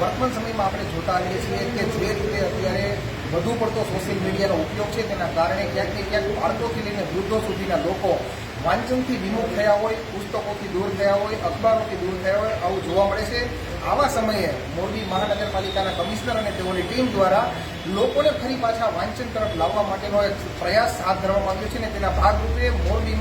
વર્તમાન સમયમાં આપણે જોતા આવીએ છીએ કે જે રીતે અત્યારે વધુ પડતો સોશિયલ મીડિયાનો ઉપયોગ છે, તેના કારણે ક્યાંક ને ક્યાંક બાળકોથી લઈને વૃદ્ધો સુધીના લોકો વાંચનથી વિમુખ થયા હોય, પુસ્તકોથી દૂર થયા હોય, અખબારોથી દૂર થયા હોય, આવું જોવા મળે છે. આવા સમયે મોરબી મહાનગરપાલિકાના કમિશનર અને તેઓની ટીમ દ્વારા લોકોને ફરી પાછા વાંચન તરફ લાવવા માટેનો એક પ્રયાસ હાથ ધરવામાં આવ્યો છે અને તેના ભાગરૂપે મોરબીમાં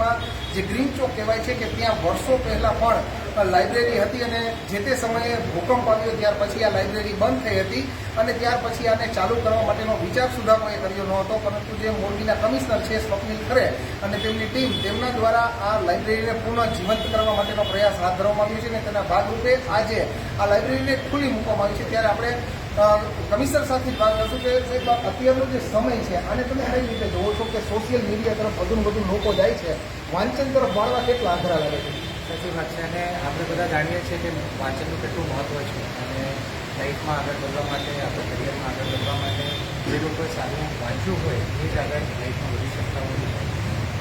જે ગ્રીન ચોક કહેવાય છે કે ત્યાં વર્ષો પહેલા પણ લાઇબ્રેરી હતી અને જે તે સમયે ભૂકંપ આવ્યો, ત્યાર પછી આ લાઇબ્રેરી બંધ થઈ હતી અને ત્યાર પછી આને ચાલુ કરવા માટેનો વિચાર સુધા કોઈએ કર્યો ન હતો, પરંતુ જે મોરબીના કમિશનર છે સ્વપ્નિલ ખરે અને તેમની ટીમ તેમના દ્વારા આ લાઇબ્રેરીને પુનઃ જીવંત કરવા માટેનો પ્રયાસ હાથ ધરવામાં આવ્યો છે અને તેના ભાગરૂપે આજે આ લાઇબ્રેરીને ખુલ્લી મૂકવામાં આવી છે. ત્યારે આપણે કમિશનર સાથે વાત કરશું કે સાહેબ અત્યારનો જે સમય છે, આને તમે કઈ રીતે જોવો છો કે સોશિયલ મીડિયા તરફ વધુ વધુ લોકો જાય છે? વાંચન તરફ વાળવા કેટલા આગ્રહ લાગે છે? સાચી વાત છે અને આપણે બધા જાણીએ છીએ કે વાંચનનું કેટલું મહત્ત્વ છે. અને લાઈફમાં આગળ વધવા માટે, આપણા કરિયરમાં આગળ વધવા માટે જે લોકોએ સારું વાંચ્યું હોય, એ જ આગળ લાઈફમાં વધી શકતા હોય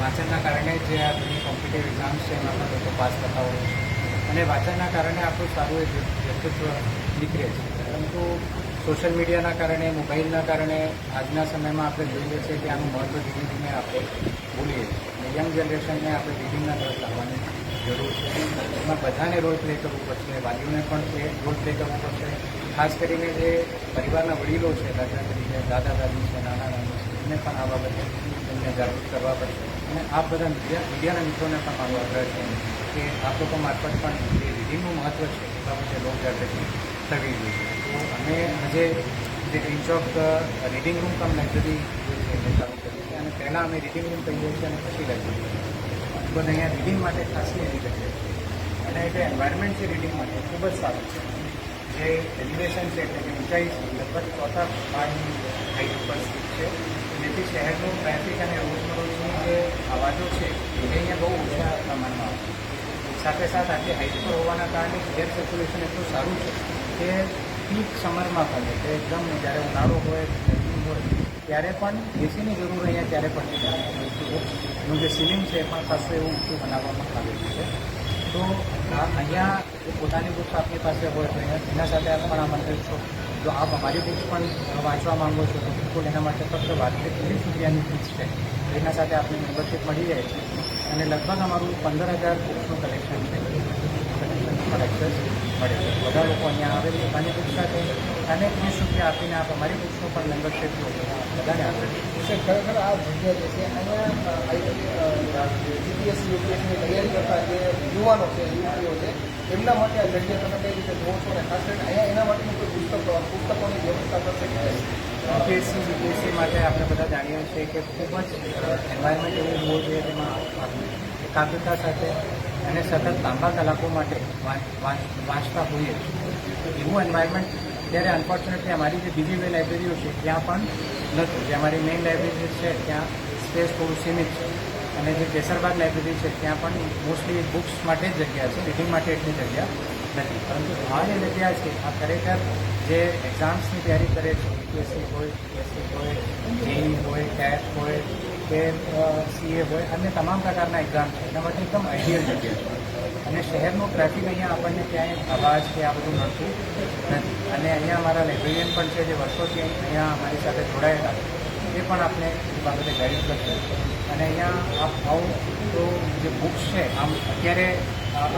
વાંચનના કારણે જે આ બધી કોમ્પિટેટિવ એક્ઝામ્સ છે, એમાં લોકો પાસ થતા હોય છે. અને વાંચનના કારણે આપણું સારું વ્યક્તિત્વ નીકળે છે. પરંતુ સોશિયલ મીડિયાના કારણે, મોબાઈલના કારણે આજના સમયમાં આપણે જોઈએ છીએ કે આનું મહત્ત્વ ધીમે ધીમે આપણે ભૂલીએ અને યંગ જનરેશનને આપણે રીડિંગના તરફ લાવવાની જરૂર છે. એમાં બધાને રોલ પ્લે કરવું પડશે, વાલીઓને પણ રોલ પ્લે કરવું પડશે. ખાસ કરીને જે પરિવારના વડીલો છે, દાદા તરીકે દાદા દાદી છે નાના નાની છે, એમને પણ આ બાબતે એમને જાગૃત કરવા પડશે. અને આ બધા મીડિયા, મીડિયાના મિત્રોને પણ મારો આગ્રહ છે કે આપ લોકો મારફત પણ જે રીડિંગનું મહત્ત્વ છે, એ બાબતે લોક જાગૃતિ થવી જોઈએ. તો અમે આજે જે Green Chowk reading room cum library ચાલુ કરી છે. અને પહેલાં અમે રીડિંગ રૂમ કહીએ છીએ અને પછી લાઇબ્રેરી બને અહીંયા રીડિંગ માટે ખાસી એવી જગ્યા અને જે એન્વાયરમેન્ટ છે રીડિંગ માટે ખૂબ જ સારું છે. જે એલિવેશન છે એટલે કે ઊંચાઈ લગભગ ચોથા માળની હાઈટ ઉપર સ્થિત છે. જેથી શહેરનું ટ્રાફિક અને રોજબરોજની જે અવાજો છે, એ અહીંયા બહુ ઓછા પ્રમાણમાં સાથે સાથે આજે હાઈટ પર હોવાના કારણે એર સર્ક્યુલેશન એટલું સારું છે કે પીક સમરમાં પણ એટલે એકદમ જ્યારે ઉનાળો હોય ત્યારે પણ એસીની જરૂર અહીંયા ત્યારે પણ એનું જે સીલિંગ છે એ પણ ખાસ એવું ઊંચું બનાવવામાં આવેલું છે. તો અહીંયા પોતાની બુક્સ આપની પાસે હોય તો એના એના સાથે આપ પણ આમંત્રિત છો. જો આપ અમારી બુક્સ પણ વાંચવા માંગો છો, તો બિલકુલ એના માટે ફક્ત વાર્ષિક ત્રીસ રૂપિયાની ફીસ છે. એના સાથે આપને મેમ્બરશીપ મળી જાય છે. અને લગભગ અમારું પંદર હજાર બુક્સનું કલેક્શન છે. પર એક્સેસ મળે છે. બધા લોકો અહીંયા આવે છે પોતાની પુસ્તક સાથે અને ત્રીસ રૂપિયા આપીને આપ? અમારી બુક્સનું પણ મેમ્બરશીપ છે. બધાને આપે છે. ખરેખર આ જગ્યા જે છે અહીંયા જીપીએસસી યુપીએસની તૈયારી કરતા જે યુવાનો છે યુવતીઓ છે એમના માટે આ જગ્યા તમે કઈ રીતે જોવો છો? અને ખાસ કરીને અહીંયા એના માટેનું કોઈ પુસ્તકો પુસ્તકોની વ્યવસ્થા કરશે કે? યુપીએસસી યુપીએસસી માટે આપણે બધા જાણીએ છીએ કે ખૂબ જ એન્વાયરમેન્ટ એવું હોવું જોઈએ તેમાં એકાગ્રતા સાથે અને સતત લાંબા કલાકો માટે વાંચ- વાંચ- વાંચતા હોઈએ એવું એન્વાયરમેન્ટ ત્યારે અનફોર્ચ્યુનેટલી અમારી જે બીજી બે લાઇબ્રેરીઓ છે ત્યાં પણ નથી જે અમારી મેઇન લાઇબ્રેરી છે ત્યાં સ્પેસ થોડું સીમિત છે અને જે કેસરબાગ લાઇબ્રેરી છે ત્યાં પણ મોસ્ટલી બુક્સ માટે જ જગ્યા છે રીડિંગ માટે એટલી જગ્યા નથી પરંતુ આ જે જગ્યા છે આ ખરેખર જે એક્ઝામ્સની તૈયારી કરે છે યુપીએસસી હોય પીએસસી હોય જેઈ હોય ટેટ હોય કે સીએ હોય, અને તમામ પ્રકારના એક્ઝામ છે. એના માટે એકદમ આઈડિયલ જગ્યા અને શહેરનું ટ્રાફિક અહીંયા આપણને ક્યાંય અવાજ કે આ બધું મળતું નથી. અને અહીંયા અમારા લાઇબ્રેરિયન પણ છે જે વર્ષોથી અહીંયા અમારી સાથે જોડાયેલા એ પણ આપણે એ બાબતે ગાઈડ કરશે અને અહીંયા આપ આવો તો જે બુક્સ છે, આમ અત્યારે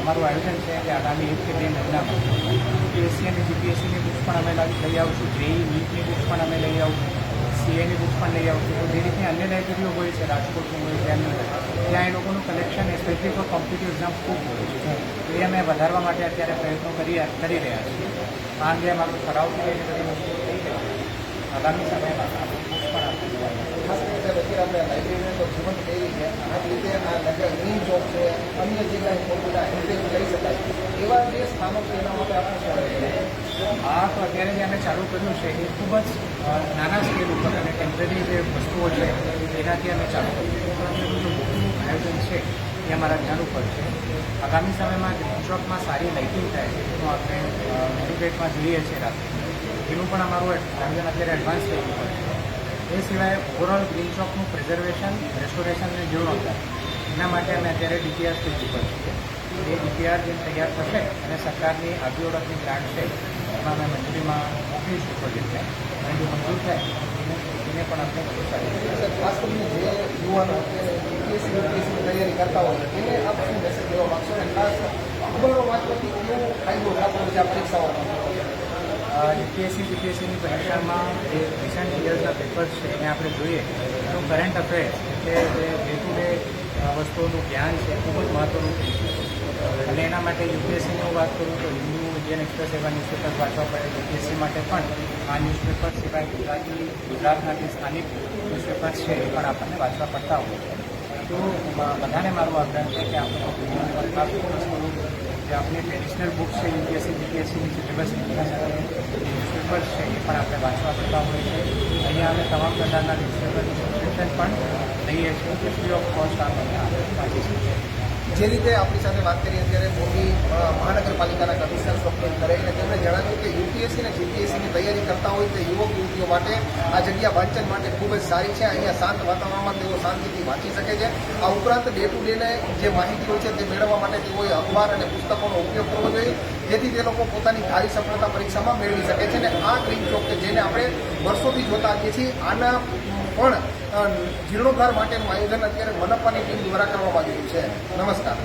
અમારું આયોજન છે કે આગામી એક કે બે મહિનામાં યુપીએસસી અને જીપીએસસીની બુક્સ પણ અમે લઈ આવશું. જેઈ નીટની બુક્સ પણ અમે લઈ આવશું. સીએની બુક પણ લઈ આવતી તો જે રીતની અન્ય લાઇબ્રેરીઓ હોય છે, રાજકોટની હોય ત્યાંની ત્યાં એ લોકોનું collection specific for competitive exam ખૂબ હોય છે. એ અમે વધારવા માટે અત્યારે પ્રયત્નો કરી કરી રહ્યા છીએ. આ અંગે અમારું ઠરાવ છે બધી વસ્તુ થઈ ગઈ આગામી સમયમાં આ બુક પણ આપણે ખાસ કરીને અત્યારે આપણે લાઇબ્રેરીને તો જીવંત કરી છે આ રીતે આ નગર ગ્રીન ચોક છે, અન્ય જે કાંઈ મોટા હેરિટેજ લઈ શકાય. એવા જે સ્થાનો છે એના માટે આપણે? આ અત્યારે જે અમે ચાલુ કર્યું છે, એ ખૂબ જ નાના સ્કેલ ઉપર અને ટેમ્પરરી જે વસ્તુઓ છે, એનાથી અમે ચાલુ કર્યું જે મોટું આયોજન છે, એ અમારા ધ્યાન ઉપર છે. આગામી સમયમાં ચોકમાં સારી લાઇટિંગ થાય એનું આપણે મેડિકેટમાં જોઈએ છીએ રાત્રે. એનું પણ અમારું આયોજન અત્યારે એડવાન્સ થઈ ગયું છે. એ સિવાય ઓવરઓલ ગ્રીન ચોકનું પ્રિઝર્વેશન રેસ્ટોરેશનને જીર્ણોદ્ધાર એના માટે અમે અત્યારે ડીપીઆર સ્ટેજ ઉપર છીએ. એ ડીપીઆર જે તૈયાર થશે, અને સરકારની આગવી ઓળખની ગ્રાન્ટ છે એમાં અમે મંજૂરીમાં મોકલીશું પ્રોજેક્ટને અને જો મંજૂર થાય એને પણ આપણે મંજૂર ખાસ કરીને જે યુવાનો યુપીએસસી યુપીએસસીની તૈયારી કરતા હોય એને આપ શું મેસેજ દેવા માગશો અને ખાસ અખબારો વાંચવાથી કેવો ફાયદો થતો હોય છે આ પરીક્ષાઓમાં યુપીએસસી યુપીએસસીની પરીક્ષામાં જે રિસન્ટ યર્સના પેપર્સ છે એને આપણે જોઈએ. તો કરંટ અફેર્સ એટલે જે ડે ટુ ડે વસ્તુઓનું જ્ઞાન છે ખૂબ જ મહત્વનું થઈ ગયું છે. અને એના માટે યુપીએસસીની હું વાત કરું તો હિન્દુ ઇન્ડિયન એક્સપ્રેસ એવા ન્યૂઝપેપર વાંચવા પડે યુપીએસસી માટે પણ આ ન્યૂઝપેપર સિવાય ગુજરાતી ગુજરાતના જે સ્થાનિક ન્યૂઝપેપર્સ છે એ પણ આપણને વાંચવા પડતા હોય છે. તો બધાને મારું આગ્રહ છે કે આપણે જે આપણી ટ્રેડિશનલ બુક્સ છે, યુપીએસસી જીપીએસસીની સિલેબસ ન્યૂઝપેપર છે એ પણ આપણે વાંચવા પડતા હોય છે. અહીંયા અમે તમામ પ્રકારના ન્યૂઝપેપરનું સબસ્ક્રિપ્શન પણ લઈએ છીએ કે ફ્રી ઓફ કોસ્ટ આપણને આપણે વાંચી શકીએ. જે રીતે આપણી સાથે વાત કરી અત્યારે મોરબી મહાનગરપાલિકાના કમિશનર સ્વપ્નિલ કરેને તેમણે જણાવ્યું કે યુપીએસસી અને જીપીએસસીની તૈયારી કરતા હોય તે યુવક, યુવતીઓ માટે આ જગ્યા વાંચન માટે ખૂબ જ સારી છે. અહીંયા શાંત વાતાવરણમાં તેઓ શાંતિથી વાંચી શકે છે. આ ઉપરાંત ડે ટુ ડેને જે માહિતી હોય છે તે મેળવવા માટે તેઓએ અખબાર અને પુસ્તકોનો ઉપયોગ કરવો જોઈએ. જેથી તે લોકો પોતાની સારી સફળતા પરીક્ષામાં મેળવી શકે છે અને આ ગ્રીન ચોક કે જેને આપણે વર્ષોથી જોતા આવીએ છીએ, આના પણ જીર્ણોદ્ધાર માટેનું આયોજન અત્યારે મનપાની ટીમ દ્વારા કરવામાં આવ્યું છે. નમસ્કાર.